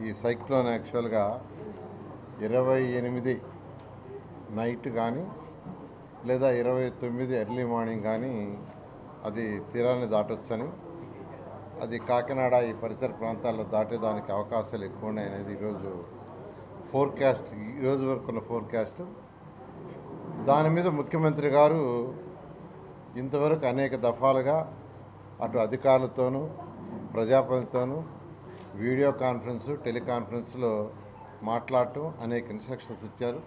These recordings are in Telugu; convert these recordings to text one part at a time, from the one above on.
ఈ సైక్లోన్ యాక్చువల్గా ఇరవై ఎనిమిది నైట్ కానీ లేదా ఇరవై తొమ్మిది ఎర్లీ మార్నింగ్ కానీ అది తీరాన్ని దాటొచ్చని అది కాకినాడ ఈ పరిసర ప్రాంతాల్లో దాటేదానికి అవకాశాలు ఎక్కువ ఉన్నాయి అనేది ఈరోజు ఫోర్కాస్ట్ ఈరోజు వరకు ఉన్న ఫోర్కాస్ట్ దాని మీద ముఖ్యమంత్రి గారు ఇంతవరకు అనేక దఫాలుగా అటు అధికారులతోనూ ప్రజాప్రతినిధితోనూ వీడియో కాన్ఫరెన్స్ టెలికాన్ఫరెన్స్లో మాట్లాడటం అనేక ఇన్స్ట్రక్షన్స్ ఇచ్చారు.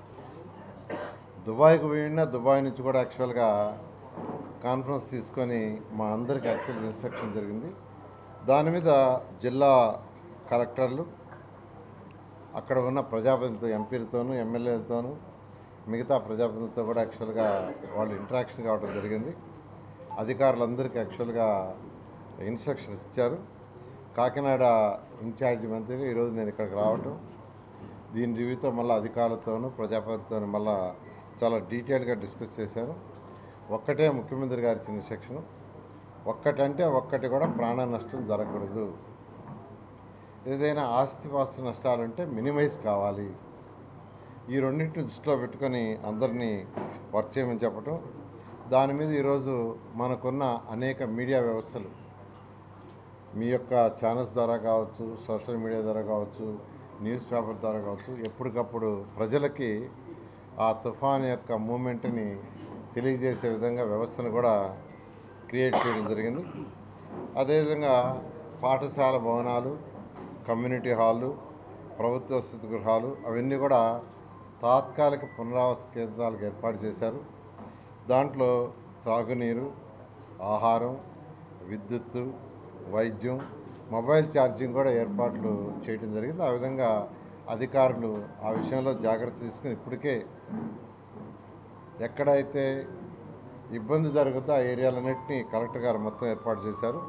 దుబాయ్కి పోయినా దుబాయ్ నుంచి కూడా యాక్చువల్గా కాన్ఫరెన్స్ తీసుకొని మా అందరికి యాక్చువల్ ఇన్స్ట్రక్షన్ జరిగింది. దాని మీద జిల్లా కలెక్టర్లు అక్కడ ఉన్న ప్రజాప్రతినిధులతో ఎంపీలతోనూ ఎమ్మెల్యేలతోనూ మిగతా ప్రజాప్రతినిధులతో కూడా యాక్చువల్గా వాళ్ళు ఇంటరాక్షన్ కావడం జరిగింది. అధికారులందరికీ యాక్చువల్గా ఇన్స్ట్రక్షన్స్ ఇచ్చారు. కాకినాడ ఇన్ఛార్జి మంత్రిగా ఈరోజు నేను ఇక్కడికి రావటం. దీని రివ్యూతో మళ్ళీ అధికారులతోనూ ప్రజాపతితోనూ మళ్ళీ చాలా డీటెయిల్గా డిస్కస్ చేశారు. ఒక్కటే ముఖ్యమంత్రి గారి ఇచ్చిన సెక్షన్. ఒక్కటంటే ఒక్కటి కూడా ప్రాణ నష్టం జరగకూడదు. ఏదైనా ఆస్తిపాస్తి నష్టాలుంటే మినిమైజ్ కావాలి. ఈ రెండింటిని దృష్టిలో పెట్టుకొని అందరినీ వర్క్ చేయమని చెప్పటం. దాని మీద ఈరోజు మనకున్న అనేక మీడియా వ్యవస్థలు మీ యొక్క ఛానల్స్ ద్వారా కావచ్చు సోషల్ మీడియా ద్వారా కావచ్చు న్యూస్ పేపర్ ద్వారా కావచ్చు ఎప్పటికప్పుడు ప్రజలకి ఆ తుఫాన్ యొక్క మూమెంట్ని తెలియజేసే విధంగా వ్యవస్థను కూడా క్రియేట్ చేయడం జరిగింది. అదేవిధంగా పాఠశాల భవనాలు కమ్యూనిటీ హాళ్ళు ప్రభుత్వ వసతి గృహాలు అవన్నీ కూడా తాత్కాలిక పునరావాస కేంద్రాలకు ఏర్పాటు చేశారు. దాంట్లో త్రాగునీరు ఆహారం విద్యుత్తు వైద్యం మొబైల్ ఛార్జింగ్ కూడా ఏర్పాట్లు చేయడం జరిగింది. ఆ విధంగా అధికారులు ఆ విషయంలో జాగ్రత్త తీసుకుని ఇప్పటికే ఎక్కడైతే ఇబ్బంది జరుగుతుందో ఆ ఏరియాలన్నింటినీ కలెక్టర్ గారు మొత్తం ఏర్పాటు చేశారు.